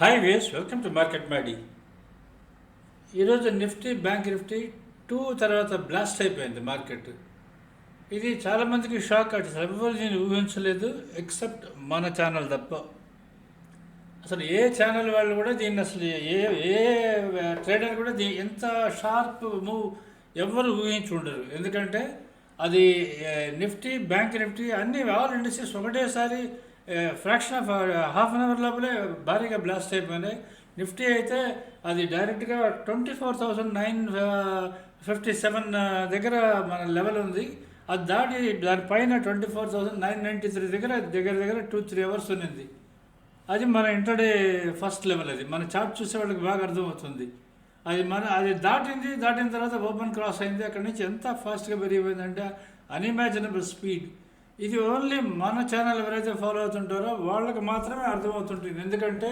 Hi guys welcome to market మాడి ఈరోజు Nifty bank Nifty too తర్వాత బ్లాస్ట్ అయిపోయింది మార్కెట్ ఇది చాలామందికి షాక్ అసలు ఎవరు నేను ఊహించలేదు ఎక్సెప్ట్ మన ఛానల్ తప్ప. అసలు ఏ ఛానల్ వాళ్ళు కూడా దీన్ని అసలు ఏ ఏ ట్రేడర్ కూడా దీ ఎంత షార్ప్ మూవ్ ఎవ్వరు ఊహించి ఉండరు. ఎందుకంటే అది నిఫ్టీ బ్యాంక్ నిఫ్టీ అన్ని ఆల్ ఇండస్ట్రీస్ ఒకటేసారి fraction of half an hour లోపలే భారీగా బ్లాస్ట్ అయిపోయినాయి. నిఫ్టీ అయితే అది డైరెక్ట్గా twenty four thousand nine fifty seven దగ్గర మన లెవెల్ ఉంది. అది దాటి దానిపైన twenty four thousand nine ninety three దగ్గర దగ్గర దగ్గర టూ త్రీ అవర్స్ ఉన్నింది. అది మన ఇంటర్డే ఫస్ట్ లెవెల్ అది. మన చార్ట్ చూసే వాళ్ళకి బాగా అర్థమవుతుంది. అది మన అది దాటింది దాటిన తర్వాత ఓపెన్ క్రాస్ అయింది. అక్కడి నుంచి ఎంత ఫాస్ట్గా పెరిగిపోయిందంటే అన్ఇమాజినబుల్ స్పీడ్ ఇది ఓన్లీ మన ఛానల్ ఎవరైతే ఫాలో అవుతుంటారో వాళ్ళకి మాత్రమే అర్థమవుతుంటుంది. ఎందుకంటే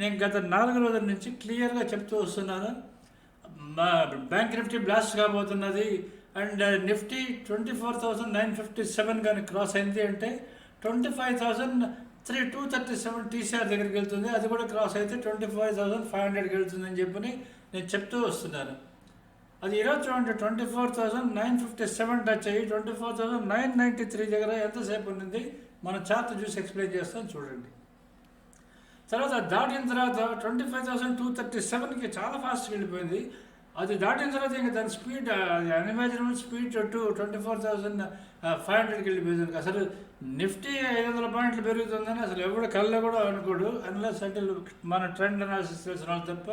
నేను గత నాలుగు రోజుల నుంచి క్లియర్గా చెప్తూ వస్తున్నాను. మా bank Nifty blast కాబోతున్నది. And Nifty twenty four thousand nine fifty seven కానీ క్రాస్ అయింది అంటే twenty five thousand three two thirty seven TCR దగ్గరికి వెళ్తుంది. అది కూడా క్రాస్ అయితే ట్వంటీ ఫైవ్ థౌసండ్ ఫైవ్ హండ్రెడ్కి వెళ్తుంది అని చెప్పని నేను చెప్తూ వస్తున్నాను. అది ఈరోజు చూడండి twenty four thousand nine fifty seven touch అయ్యి twenty four thousand nine ninety three దగ్గర ఎంతసేపు ఉండింది మన చార్ట్ చూసి ఎక్స్ప్లెయిన్ చేస్తాను చూడండి. తర్వాత దాటిన తర్వాత twenty five thousand two thirty సెవెన్కి చాలా ఫాస్ట్గా వెళ్ళిపోయింది. అది దాటిన తర్వాత ఇంకా దాని స్పీడ్ అది unimaginable speed to twenty four thousand five హండ్రెడ్కి వెళ్ళిపోయింది అసలు నిఫ్టీ ఐదు వందల పాయింట్లు పెరుగుతుందని అసలు ఎవడు కళ్ళ కూడా అనుకోడు. అన్లెస్ అంటే మన ట్రెండ్ అనాలిసిస్ తెలిసిన వాళ్ళు తప్ప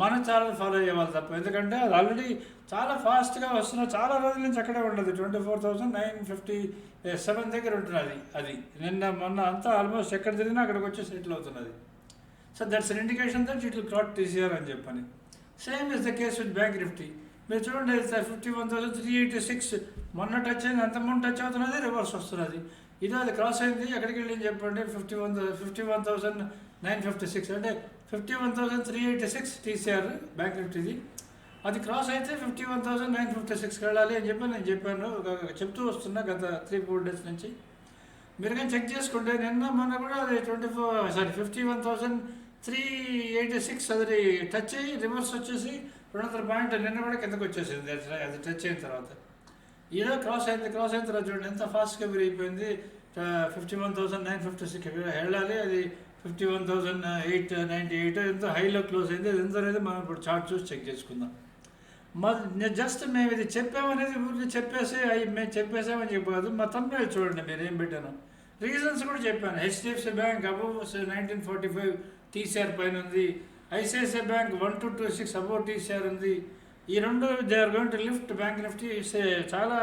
మన ఛానల్ ఫాలో అయ్యే వాళ్ళు తప్ప. ఎందుకంటే అది ఆల్రెడీ చాలా ఫాస్ట్గా వస్తున్న చాలా రోజుల నుంచి అక్కడే ఉండదు. Twenty four thousand nine fifty seven దగ్గర ఉంటున్నది అది నిన్న మొన్న అంతా ఆల్మోస్ట్ ఎక్కడ తిరిగినా అక్కడికి వచ్చి సెటిల్ అవుతున్నది. So that's an indication that it will cross TCR అని చెప్పని. Same is the case with bank Nifty మీరు చూడండి fifty one thousand three eighty six మొన్న టచ్ అయింది అంత ముందు టచ్ అవుతున్నది రివర్స్ వస్తున్నది. ఇది అది క్రాస్ అయింది ఎక్కడికి వెళ్ళి చెప్పండి? Fifty one fifty one thousand nine fifty six అంటే fifty one thousand three eighty six TCR bank నిఫ్టీది అది క్రాస్ అయితే fifty one thousand nine fifty సిక్స్కి వెళ్ళాలి అని చెప్పి నేను చెప్పాను. చెప్తూ వస్తున్నా గత త్రీ ఫోర్ డేస్ నుంచి. మీరు కానీ చెక్ చేసుకుంటే నిన్న మొన్న కూడా అది twenty four sorry fifty one thousand three eighty six అది టచ్ అయ్యి రివర్స్ వచ్చేసి రెండు వందల పాయింట్ నిన్న కూడా కిందకు వచ్చేసింది. అది టచ్ అయిన తర్వాత. ఈరోజు క్రాస్ అయింది క్రాస్ అయిన తర్వాత చూడండి ఎంత ఫాస్ట్గా విరిగిపోయింది fifty one thousand nine fifty six వెళ్ళాలి. అది fifty one thousand eight ninety eight ఎంతో హైలో క్లోజ్ అయింది. అది ఎంత అనేది మనం ఇప్పుడు చార్ట్ చూసి చెక్ చేసుకుందాం. మా జస్ట్ మేము ఇది చెప్పామనేది ఊరికి చెప్పేసి అవి మేము చెప్పేసామని చెప్పదు. మా తమ్ముళ్ళు చూడండి మీరు ఏం పెట్టాను. రీజన్స్ కూడా చెప్పాను. HDFC bank above nineteen forty five TCR పైన ఉంది. ICICI bank one two two six above TCR ఉంది. ఈ రెండు they are going to lift bank Nifty. చాలా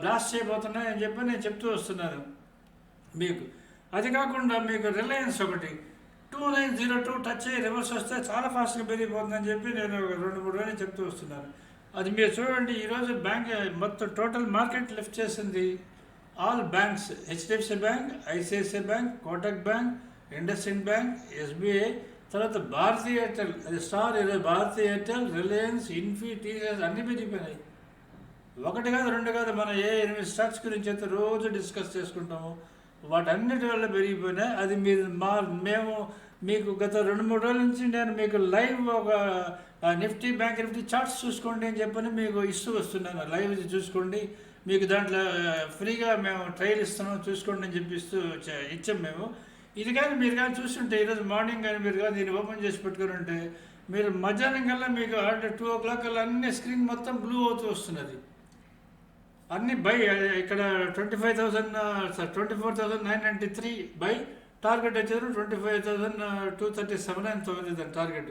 బ్లాస్ట్ చేయబోతున్నాయి అని చెప్పి నేను చెప్తూ వస్తున్నాను మీకు. అది కాకుండా మీకు రిలయన్స్ ఒకటి. Two nine zero two touch అయ్యి రివర్స్ వస్తే చాలా ఫాస్ట్గా పెరిగిపోతుందని చెప్పి నేను ఒక రెండు మూడు రోజులు చెప్తూ వస్తున్నాను. అది మీరు చూడండి ఈరోజు బ్యాంక్ మొత్తం టోటల్ మార్కెట్ లిఫ్ట్ చేసింది all banks HDFC bank ICICI bank Kotak bank IndusInd bank SBI తర్వాత భారతీయ ఎయిర్టెల్. అది స్టార్ ఈరోజు Bharti Airtel Reliance Infy TCS అన్నీ పెరిగిపోయినాయి. ఒకటి కాదు రెండు కాదు మనం ఏ ఎనిమిది స్టాక్స్ గురించి అయితే రోజు డిస్కస్ చేసుకుంటాము. వాటన్నిటి వల్ల పెరిగిపోయినాయి అది మీరు మా మేము మీకు గత రెండు మూడు రోజుల నుంచి నేను మీకు లైవ్ ఒక నిఫ్టీ బ్యాంక్ నిఫ్టీ చార్ట్స్ చూసుకోండి అని చెప్పని మీకు ఇస్తూ వస్తున్నాను. లైవ్ ఇది చూసుకోండి. మీకు దాంట్లో ఫ్రీగా మేము ట్రైల్ ఇస్తున్నాం చూసుకోండి అని చెప్పి ఇస్తూ ఇచ్చాం మేము. ఇది కానీ మీరు కానీ చూస్తుంటే ఈరోజు మార్నింగ్ కానీ మీరు కానీ దీన్ని ఓపెన్ చేసి పెట్టుకుని ఉంటే మీరు మధ్యాహ్నం కల్లా మీకు అంటే టూ ఓ క్లాక్ కల్లా అన్ని స్క్రీన్ మొత్తం బ్లూ అవుతూ వస్తున్నది. అన్ని బై ఇక్కడ twenty five thousand twenty four thousand nine ninety three buy target వచ్చారు twenty five thousand two thirty seven and తొమ్మిది దాని టార్గెట్.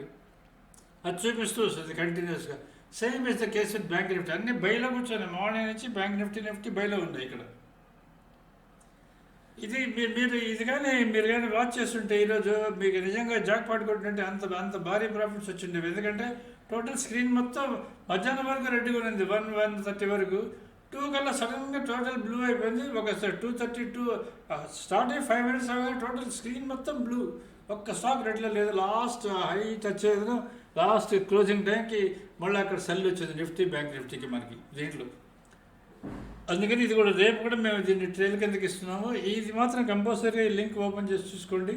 అది చూపిస్తూ వస్తుంది కంటిన్యూస్గా. Same is the case with bank Nifty. అన్ని బైలో కూర్చొని మార్నింగ్ నుంచి బ్యాంక్ నిఫ్టీ నిఫ్టీ బైలో ఉంది ఇక్కడ. ఇది మీరు మీరు ఇది కానీ మీరు కానీ వాచ్ చేస్తుంటే ఈరోజు మీకు నిజంగా జాక్ పాట్ అంత అంత భారీ ప్రాఫిట్స్ వచ్చిండేవి. ఎందుకంటే టోటల్ స్క్రీన్ మొత్తం మధ్యాహ్నం వరకు రెడీగా ఉంది వన్ వన్ థర్టీ వరకు. టూ కల్లా సడన్గా టోటల్ బ్లూ అయిపోయింది. ఒక టూ థర్టీ టూ స్టార్ట్ అయ్యి ఫైవ్ మినిట్స్ అవగానే టోటల్ స్క్రీన్ మొత్తం బ్లూ. ఒక్క స్టాక్ రెడ్లో లేదు. లాస్ట్ హై టచ్ అయ్యేది లాస్ట్ క్లోజింగ్ టైంకి మళ్ళీ అక్కడ సెల్ వచ్చింది నిఫ్టీ బ్యాంక్ నిఫ్టీకి మనకి దీంట్లో. అందుకని ఇది కూడా రేపు కూడా మేము దీన్ని ట్రైల్ కిందకి ఇస్తున్నాము. ఇది మాత్రం కంపల్సరీ లింక్ ఓపెన్ చేసి చూసుకోండి.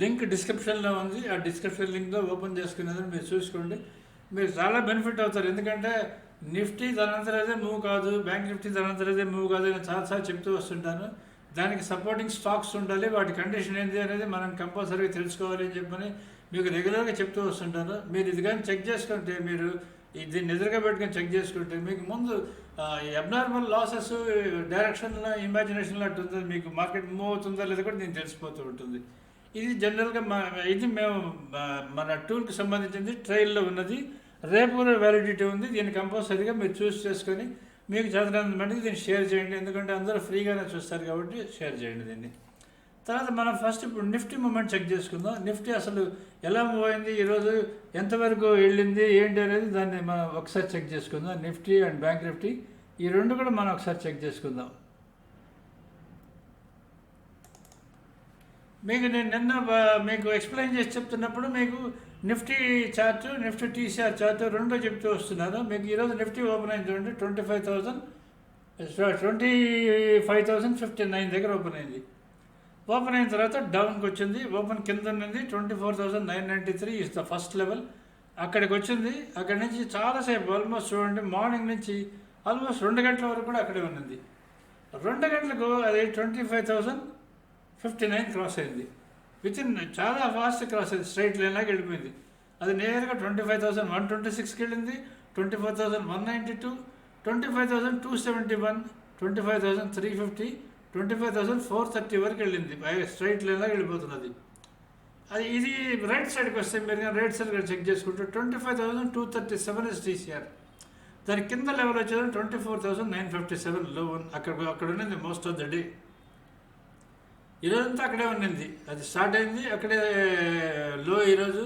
లింక్ డిస్క్రిప్షన్లో ఉంది. ఆ డిస్క్రిప్షన్ లింక్లో ఓపెన్ చేసుకునేది మీరు చూసుకోండి. మీరు చాలా బెనిఫిట్ అవుతారు. ఎందుకంటే నిఫ్టీ ధనంతరైతే మూవ్ కాదు బ్యాంక్ నిఫ్టీ ధనంతరైతే మూవ్ కాదు నేను చాలాసార్లు చెప్తూ వస్తుంటాను. దానికి సపోర్టింగ్ స్టాక్స్ ఉండాలి వాటి కండిషన్ ఏంటి అనేది మనం కంపల్సరీగా తెలుసుకోవాలి అని చెప్పని మీకు రెగ్యులర్గా చెప్తూ వస్తుంటాను. మీరు ఇది కానీ చెక్ చేసుకుంటే మీరు దీన్ని ఎదురుగా పెట్టుకొని చెక్ చేసుకుంటే మీకు ముందు అబ్నార్మల్ లాసెస్ డైరెక్షన్లో ఇమాజినేషన్లో అట్టు ఉంటుంది మీకు మార్కెట్ మూవ్ అవుతుందా లేదా కూడా నేను తెలిసిపోతూ ఉంటుంది. ఇది జనరల్గా మా ఇది మేము మన టూర్కి సంబంధించింది ట్రైల్లో ఉన్నది. రేపు కూడా వ్యాలిడిటీ ఉంది. దీన్ని కంపల్సరీగా మీరు చూస్ చేసుకొని మీకు చదవడానికి మటుకు దీన్ని షేర్ చేయండి. ఎందుకంటే అందరూ ఫ్రీగానే చూస్తారు కాబట్టి షేర్ చేయండి దీన్ని. తర్వాత మనం ఫస్ట్ ఇప్పుడు నిఫ్టీ మూమెంట్ చెక్ చేసుకుందాం. నిఫ్టీ అసలు ఎలా మూవ్ అయింది? ఈరోజు ఎంతవరకు వెళ్ళింది? ఏంటి అనేది దాన్ని మనం ఒకసారి చెక్ చేసుకుందాం. నిఫ్టీ అండ్ బ్యాంక్ నిఫ్టీ ఈ రెండు కూడా మనం ఒకసారి చెక్ చేసుకుందాం. మీకు నేను నిన్న మీకు ఎక్స్ప్లెయిన్ చేసి చెప్తున్నప్పుడు మీకు Nifty chart Nifty TCR chart రెండో చెప్తూ వస్తున్నాను మీకు ఈరోజు నిఫ్టీ ఓపెన్ అయింది చూడండి twenty five thousand twenty five thousand fifty nine దగ్గర ఓపెన్ అయింది. ఓపెన్ అయిన తర్వాత డౌన్కి వచ్చింది. ఓపెన్ కింద ఉన్నది twenty four thousand nine ninety three is the first level అక్కడికి వచ్చింది. అక్కడి నుంచి చాలాసేపు ఆల్మోస్ట్ చూడండి మార్నింగ్ నుంచి ఆల్మోస్ట్ రెండు గంటల వరకు కూడా అక్కడే ఉన్నది. రెండు గంటలకు అది twenty five thousand fifty nine cross అయింది. విత్ ఇన్ చాలా ఫాస్ట్ క్రాస్ అయింది. స్ట్రైట్ లైన్లాగా వెళ్ళిపోయింది. అది నేరుగా twenty five thousand one twenty సిక్స్కి వెళ్ళింది. Twenty four thousand one ninety two twenty five thousand two seventy one twenty five thousand three fifty twenty five thousand four thirty వరకు వెళ్ళింది. స్ట్రైట్ లైన్లాగా వెళ్ళిపోతున్నది. అది ఇది రైట్ సైడ్కి వస్తే మీరు కానీ రైట్ సైడ్ చెక్ చేసుకుంటే twenty five thousand two thirty seven is TCR దాని కింద లెవెల్ వచ్చేది twenty four thousand nine fifty సెవెన్లో అక్కడ అక్కడ ఉన్నది మోస్ట్ ఆఫ్ ద డే ఈరోజంతా అక్కడే ఉండింది. అది స్టార్ట్ అయింది. అక్కడే లో ఈరోజు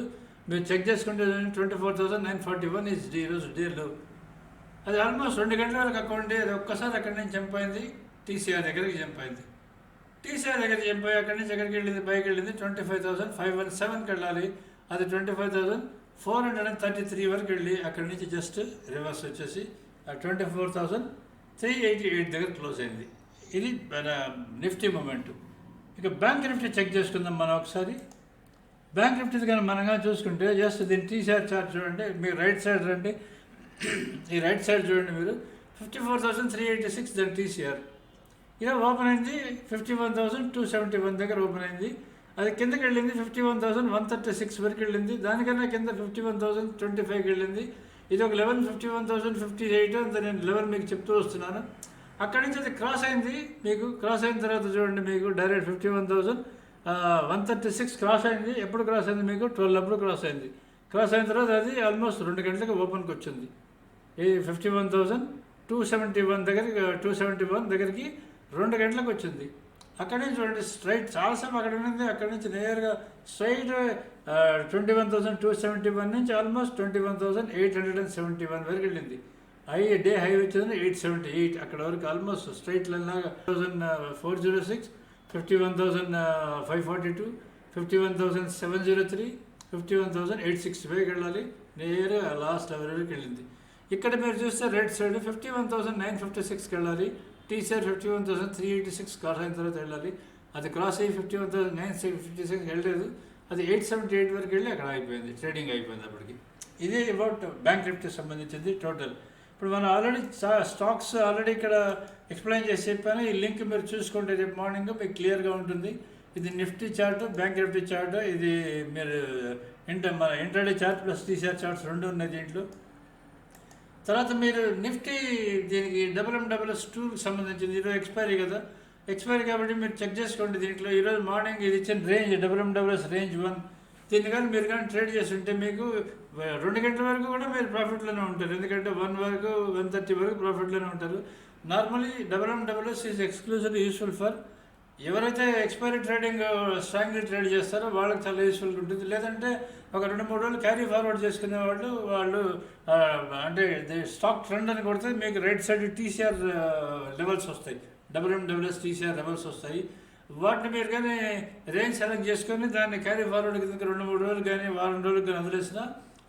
మీరు చెక్ చేసుకుంటే twenty four thousand nine forty one is ఈరోజు డే లో. అది ఆల్మోస్ట్ రెండు గంటల వరకు అక్కడ ఉండి అది ఒక్కసారి అక్కడి నుంచి జంప్ అయింది టీసీఆర్ దగ్గరికి జంప్ అయింది టీసీఆర్ దగ్గర జంప్ అయ్యి అక్కడి నుంచి ఎక్కడికి వెళ్ళింది? పైకి వెళ్ళింది. Twenty five thousand five one సెవెన్కి వెళ్ళాలి అది twenty five thousand four hundred and thirty three వరకు వెళ్ళి అక్కడి నుంచి జస్ట్ రివర్స్ వచ్చేసి twenty four thousand three eighty eight దగ్గర క్లోజ్ అయింది. ఇది నిఫ్టీ మూమెంట్. ఇక బ్యాంక్ నిఫ్టీ చెక్ చేసుకుందాం మనం ఒకసారి. బ్యాంక్ నిఫ్టీ కానీ మనం కానీ చూసుకుంటే జస్ట్ దీన్ని టీసీఆర్ చార్ట్ చూడండి మీరు రైట్ సైడ్ రండి. ఈ రైట్ సైడ్ చూడండి మీరు. Fifty four thousand three eighty six దాని టీసీఆర్ ఇలా ఓపెన్ అయింది fifty one thousand two seventy one దగ్గర ఓపెన్ అయింది. అది కిందకి వెళ్ళింది fifty one thousand one thirty six వరకు వెళ్ళింది. దానికన్నా కింద ఫిఫ్టీ వన్ థౌసండ్ ట్వంటీ ఫైవ్కి వెళ్ళింది. ఇది ఒక level fifty one thousand fifty eight అంత నేను లెవెన్ మీకు చెప్తూ వస్తున్నాను. అక్కడి నుంచి అది క్రాస్ అయింది. మీకు క్రాస్ అయిన తర్వాత చూడండి మీకు direct fifty one thousand one thirty six cross అయింది. ఎప్పుడు క్రాస్ అయింది మీకు? ట్వెల్వ్ అప్పుడు క్రాస్ అయింది. క్రాస్ అయిన తర్వాత అది ఆల్మోస్ట్ రెండు గంటలకు ఓపెన్కి వచ్చింది. ఈ fifty one thousand two seventy one దగ్గరికి టూ సెవెంటీ వన్ దగ్గరికి రెండు గంటలకు వచ్చింది. అక్కడి నుంచి చూడండి స్ట్రైట్ చాలాసేపు అక్కడ ఉన్నది. అక్కడి నుంచి నేరుగా straight twenty one thousand two seventy one నుంచి almost twenty one thousand eight hundred and seventy one వరకు వెళ్ళింది. హై డే హై వచ్చేది ఎయిట్ సెవెంటీ ఎయిట్. అక్కడ వరకు ఆల్మోస్ట్ స్ట్రైట్ లైన్ లాగా thousand four zero six fifty one thousand five forty two fifty one thousand seven zero three fifty one thousand eight sixty ఫైవ్కి వెళ్ళాలి. నేరుగా last level వరకు వెళ్ళింది. ఇక్కడ మీరు చూస్తే right side fifty one thousand nine fifty సిక్స్కి వెళ్ళాలి. TCR fifty one thousand three eighty six cross అయిన తర్వాత వెళ్ళాలి. అది క్రాస్ అయ్యి fifty one thousand nine fifty six వెళ్ళలేదు. అది ఎయిట్ సెవెంటీ ఎయిట్ వరకు వెళ్ళి అక్కడ అయిపోయింది ట్రేడింగ్ అయిపోయింది అప్పటికి. ఇది అబౌట్ బ్యాంక్ నిఫ్టీ సంబంధించింది టోటల్. ఇప్పుడు మనం ఆల్రెడీ స్టాక్స్ ఆల్రెడీ ఇక్కడ ఎక్స్ప్లెయిన్ చేసి చెప్పాను. ఈ లింక్ మీరు చూసుకుంటే రేపు మార్నింగ్ మీకు క్లియర్గా ఉంటుంది. ఇది Nifty chart bank Nifty chart ఇది మీరు ఇంటర్ మన intraday chart plus TCR charts రెండు ఉన్నాయి దీంట్లో. తర్వాత మీరు నిఫ్టీ దీనికి డబ్ల్యూఎండబ్ల్యూఎస్ టూకి సంబంధించింది. ఈరోజు ఎక్స్పైరీ కదా. ఎక్స్పైరీ కాబట్టి మీరు చెక్ చేసుకోండి దీంట్లో. ఈరోజు మార్నింగ్ ఇది ఇచ్చిన రేంజ్ డబ్ల్యూఎండబ్ల్యూఎస్ రేంజ్ వన్ దీన్ని కానీ మీరు కానీ ట్రేడ్ చేస్తుంటే మీకు రెండు గంటల వరకు కూడా మీరు ప్రాఫిట్లోనే ఉంటారు. ఎందుకంటే వన్ వరకు వన్ థర్టీ వరకు ప్రాఫిట్లోనే ఉంటారు. Normally double M is exclusively useful for ఎవరైతే ఎక్స్పైరీ ట్రేడింగ్ స్ట్రాంగ్లీ ట్రేడ్ చేస్తారో వాళ్ళకి చాలా యూస్ఫుల్గా ఉంటుంది. లేదంటే ఒక రెండు మూడు రోజులు క్యారీ ఫార్వర్డ్ చేసుకునే వాళ్ళు వాళ్ళు అంటే స్టాక్ ట్రెండ్ అని కొడితే మీకు రైట్ సైడ్ టీసీఆర్ లెవెల్స్ వస్తాయి. డబుల్ డబ్ల్యూఎస్ టీసీఆర్ లెవెల్స్ వస్తాయి. వాటిని మీరు కానీ రేంజ్ సెలెక్ట్ చేసుకొని దాన్ని క్యారీ ఫార్వర్డ్ కింద రెండు మూడు రోజులు కానీ వారం రోజులు కానీ వదిలేసినా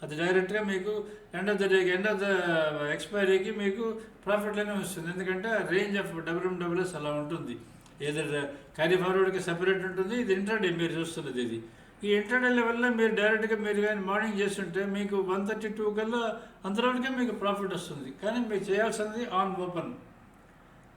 అది డైరెక్ట్గా మీకు ఎండ్ ఆఫ్ ద డేకి ఎండ్ ఆఫ్ ద ఎక్స్పైరీకి మీకు ప్రాఫిట్లోనే వస్తుంది. ఎందుకంటే రేంజ్ ఆఫ్ డబ్ల్యూఎండబ్ల్యూఎస్ అలా ఉంటుంది. ఏదైనా క్యారీ ఫార్వర్డ్కి సపరేట్ ఉంటుంది ఇది ఇంటర్డే మీరు చూస్తున్నది ఇది. ఈ ఇంటర్డే లెవెల్లో మీరు డైరెక్ట్గా మీరు కానీ మార్నింగ్ చేస్తుంటే మీకు వన్ థర్టీ టూ కల్లా అంతవరకే మీకు ప్రాఫిట్ వస్తుంది. కానీ మీరు చేయాల్సింది ఆన్ ఓపెన్.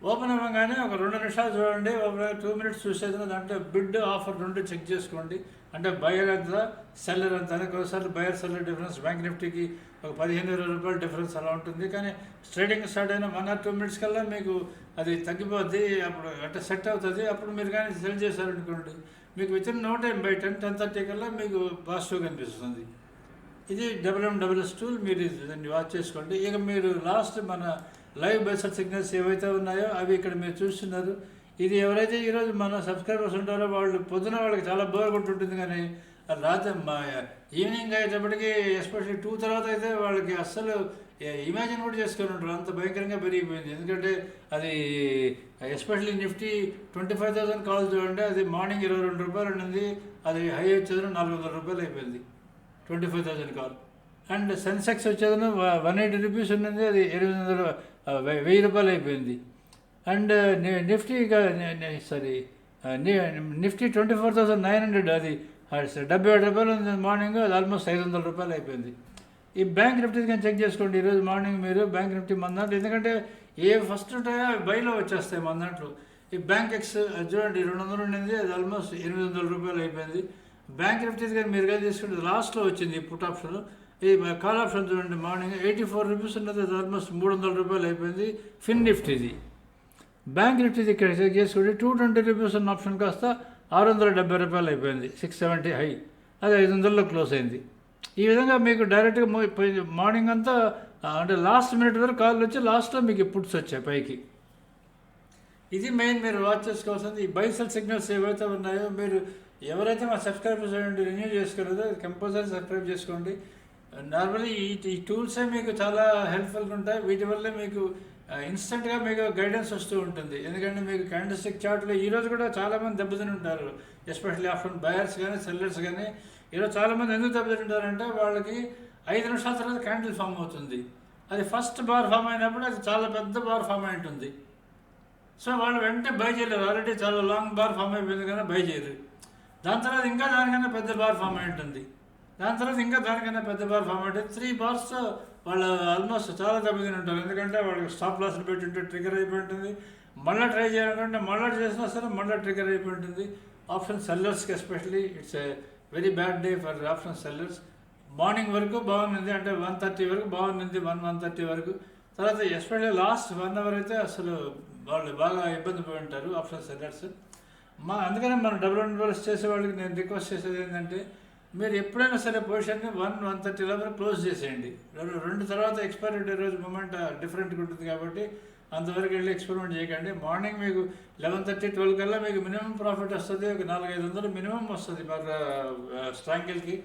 ఓపెన్ అవ్వగానే ఒక రెండు నిమిషాలు చూడండి ఒక టూ మినిట్స్ చూసేది దాంట్లో బిడ్ ఆఫర్ రెండు చెక్ చేసుకోండి. అంటే బయర్ ఎంత సెల్లర్ ఎంత అని ఒకసారి బయర్ సెల్లర్ డిఫరెన్స్ బ్యాంక్ నిఫ్టీకి ఒక పదిహేను వేల రూపాయల డిఫరెన్స్ అలా ఉంటుంది. కానీ ట్రేడింగ్ స్టార్ట్ అయిన వన్ ఆర్ టూ మినిట్స్ కల్లా మీకు అది తగ్గిపోద్ది. అప్పుడు అంటే సెట్ అవుతుంది. అప్పుడు మీరు కానీ సెల్ చేశారనుకోండి మీకు within no time by ten ten thirty కల్లా మీకు పాజిటివ్ కనిపిస్తుంది. ఇది డబ్ల్యూఎం డబ్ల్యూఎస్ టూల్ మీరు దాన్ని వాచ్ చేసుకోండి. ఇక మీరు లాస్ట్ మన లైవ్ బెసర్ సిగ్నల్స్ ఏవైతే ఉన్నాయో అవి ఇక్కడ మీరు చూస్తున్నారు. ఇది ఎవరైతే ఈరోజు మన సబ్స్క్రైబర్స్ ఉంటారో వాళ్ళు పొద్దున వాళ్ళకి చాలా బోర్ కొట్టుంటుంది కానీ అది రాత్రి మా ఈవినింగ్ అయ్యేటప్పటికి ఎస్పెషల్లీ టూ తర్వాత అయితే వాళ్ళకి అస్సలు ఇమాజిన్ కూడా చేసుకొని ఉంటారు అంత భయంకరంగా పెరిగిపోయింది. ఎందుకంటే అది especially Nifty twenty five thousand call చూడండి అది మార్నింగ్ ఇరవై రెండు రూపాయలు ఉండింది అది హై వచ్చేది నాలుగు వందల రూపాయలు అయిపోయింది. Twenty five thousand call. And Sensex వచ్చేది వన్ ఎయిటీ రూపీస్ ఉన్నది అది ఎనిమిది వందల వెయ్యి రూపాయలు అయిపోయింది. And Nifty sorry Nifty twenty four thousand nine hundred అది. డెబ్బై ఏడు రూపాయలు ఉంది మార్నింగ్ అది ఆల్మోస్ట్ ఐదు వందల రూపాయలు అయిపోయింది. ఈ బ్యాంక్ నిఫ్టీ కానీ చెక్ చేసుకోండి ఈరోజు మార్నింగ్ మీరు బ్యాంక్ నిఫ్టీ మన దాంట్లో ఎందుకంటే ఏ ఫస్ట్ ఉంటాయో బయలో బైలో వచ్చేస్తాయి మన దాంట్లో ఈ బ్యాంక్ ఎక్స్ చూడండి రెండు వందలు ఉండింది అది ఆల్మోస్ట్ ఎనిమిది వందల రూపాయలు అయిపోయింది. బ్యాంక్ నిఫ్టీ కానీ మీరు కానీ తీసుకుంటే లాస్ట్లో వచ్చింది పుట్ ఆప్షన్. ఈ కాల్ ఆప్షన్ చూడండి మార్నింగ్ ఎయిటీ ఫోర్ రూపీస్ ఉన్నది అది ఆల్మోస్ట్ మూడు వందల రూపాయలు అయిపోయింది. ఫిన్ నిఫ్టీది బ్యాంక్ నిఫ్టీది ఇక్కడ చెక్ చేసుకుంటే టూ ట్వంటీ రూపీస్ ఉన్న ఆప్షన్ కాస్త ఆరు వందల డెబ్బై రూపాయలు అయిపోయింది. Six seventy high. అది ఐదు వందల్లో క్లోజ్ అయింది. ఈ విధంగా మీకు డైరెక్ట్గా మార్నింగ్ అంతా అంటే లాస్ట్ మినిట్ వరకు కాల్ వచ్చి లాస్ట్లో మీకు పుట్స్ వచ్చాయి పైకి. ఇది మెయిన్ మీరు వాచ్ చేసుకోవాల్సింది. ఈ బైసల్ సిగ్నల్స్ ఏవైతే ఉన్నాయో మీరు ఎవరైతే మా సబ్స్క్రైబర్స్ అయ్యండి రిన్యూ చేసుకోలేదో కంపల్సరీ సబ్స్క్రైబ్ చేసుకోండి. నార్మల్లీ ఈ టూల్సే మీకు చాలా హెల్ప్ఫుల్గా ఉంటాయి. వీటి వల్ల మీకు ఇన్స్టెంట్గా మీకు గైడెన్స్ వస్తూ ఉంటుంది. ఎందుకంటే మీకు క్యాండిస్టిక్ చార్ట్లో ఈరోజు కూడా చాలామంది దెబ్బతిని ఉంటారు. ఎస్పెషల్లీ ఆఫ్టర్ బయర్స్ కానీ సెల్లర్స్ కానీ ఈరోజు చాలామంది ఎందుకు దెబ్బతిని ఉంటారంటే వాళ్ళకి ఐదు నిమిషాల తర్వాత క్యాండిల్ ఫామ్ అవుతుంది. అది ఫస్ట్ బార్ ఫామ్ అయినప్పుడు అది చాలా పెద్ద బార్ ఫామ్ అయి ఉంటుంది. సో వాళ్ళు వెంటనే బై చేయలేరు. ఆల్రెడీ చాలా లాంగ్ బార్ ఫామ్ అయిపోయింది కానీ బై చేయరు. దాని తర్వాత ఇంకా దానికన్నా పెద్ద బార్ ఫామ్ అయి ఉంటుంది. దాని తర్వాత ఇంకా దానికన్నా పెద్ద బార్ ఫామ్ అంటే త్రీ బార్స్ వాళ్ళు ఆల్మోస్ట్ చాలా దెబ్బతిని ఉంటారు ఎందుకంటే వాళ్ళకి స్టాప్ లాస్ట్లో పెట్టి ఉంటే ట్రిగర్ అయిపోయి ఉంటుంది మళ్ళీ ట్రై చేయాలనుకుంటే మళ్ళీ చేసినా సరే మళ్ళీ ట్రిగర్ అయిపోయి ఉంటుంది option సెల్లర్స్కి especially it's a very bad day for option sellers morning వరకు బాగుంది అంటే వన్ థర్టీ వరకు బాగుంది వన్ వన్ థర్టీ వరకు తర్వాత ఎస్పెషల్లీ లాస్ట్ వన్ అవర్ అయితే అసలు వాళ్ళు బాగా ఇబ్బంది పడి ఉంటారు ఆప్షన్ సెల్లర్స్ మా అందుకనే మన డబుల్ ఇన్వెస్ట్ చేసే వాళ్ళకి నేను రిక్వెస్ట్ చేసేది ఏంటంటే మీరు ఎప్పుడైనా సరే పొజిషన్ని వన్ వన్ థర్టీ లోపల క్లోజ్ చేసేయండి. రెండు రెండు తర్వాత ఎక్స్పైరీ డే రోజు మూమెంట్ డిఫరెంట్గా ఉంటుంది కాబట్టి అంతవరకు వెళ్ళి ఎక్స్పెరిమెంట్ చేయకండి. మార్నింగ్ మీకు లెవెన్ థర్టీ ట్వెల్వ్ కల్లా మీకు మినిమం ప్రాఫిట్ వస్తుంది ఒక నాలుగైదు వందలు మినిమం వస్తుంది మరి స్ట్రాంగిల్కి.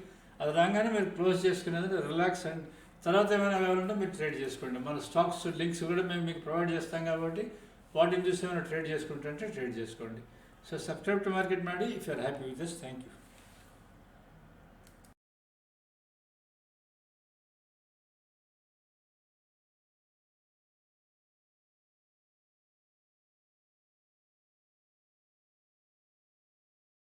అది రాగానే మీరు క్లోజ్ చేసుకునేది రిలాక్స్ అండ్ తర్వాత ఏమైనా కావాలంటే మీరు ట్రేడ్ చేసుకోండి. మన స్టాక్స్ లింక్స్ కూడా మేము మీకు ప్రొవైడ్ చేస్తాం కాబట్టి వాటిని చూసి ఏమైనా ట్రేడ్ చేసుకుంటుంటే ట్రేడ్ చేసుకోండి. సో సబ్స్క్రైబ్ టు మార్కెట్ మాడి if you're happy with this thank you